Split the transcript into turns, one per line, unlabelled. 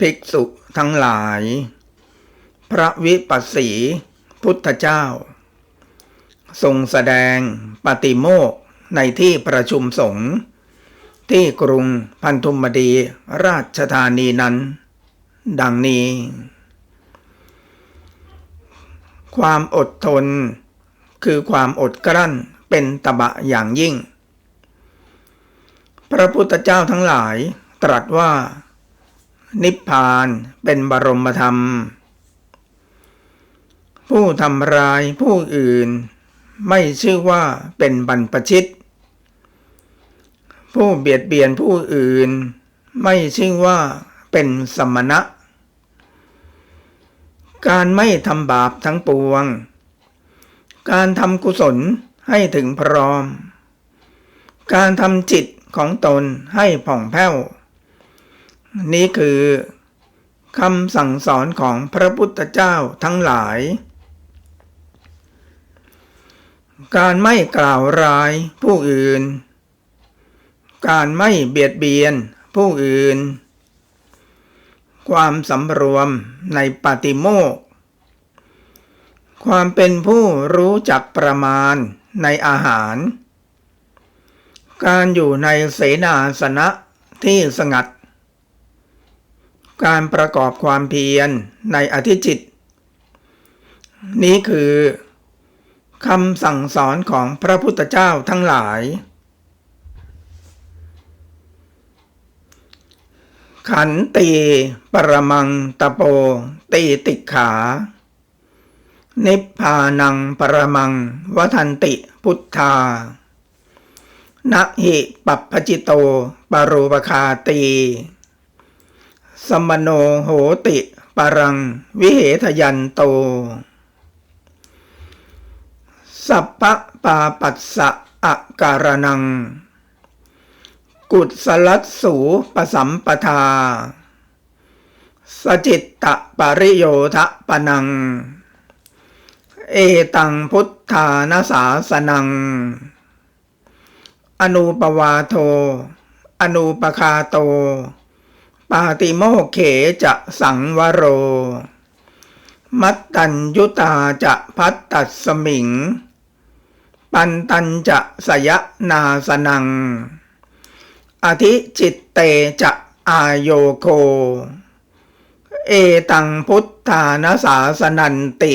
ภิกษุทั้งหลาย พระวิปัสสีพุทธเจ้า ทรงแสดงปฏิโมกในที่ประชุมสงฆ์ที่กรุงพันธุมดีราชธานีนั้น ดังนี้ ความอดทน คือความอดกลั้นเป็นตบะอย่างยิ่ง พระพุทธเจ้าทั้งหลายตรัสว่า นิพพานเป็นบรมธรรม ผู้ทำร้ายผู้อื่น ไม่ชื่อว่าเป็นบรรพชิต ผู้เบียดเบียนผู้อื่น ไม่ชื่อว่าเป็นสมณะ การไม่ทำบาปทั้งปวง การทำกุศลให้ถึงพร้อม การทำจิตของตนให้ผ่องแผ้ว นี่คือคำสั่งสอนของพระพุทธเจ้าทั้งหลาย การไม่กล่าวร้ายผู้อื่น การไม่เบียดเบียนผู้อื่น ความสำรวมในปฏิโมกข์ความเป็นผู้รู้จักประมาณในอาหาร การอยู่ในเสนาสนะที่สงัด การประกอบความเพียรในอธิจิต นี้คือคำสั่งสอนของพระพุทธเจ้าทั้งหลาย ขันตีปรมังตะโป ตีติขา นิพพานังปรมังวทันติพุทธานะหิปัปพจิโตปารูปคาตี สมโนโหติ ปรัง วิเหทยันโต สัพพะปาปัสสะอาการนัง กุศลสสูปสัมปทา สจิตตะปริโยทะปนัง เอตังพุทธานาสาสนัง อนุปวาโท อนุปคาโต ปาติโมเขจะสังวโร มัตตัญยุตาจะพัตตัสสมิง ปันตัญจะสยนาสนัง อธิจิตเตจะอายโยโค เอตังพุทธานาสาสนันติ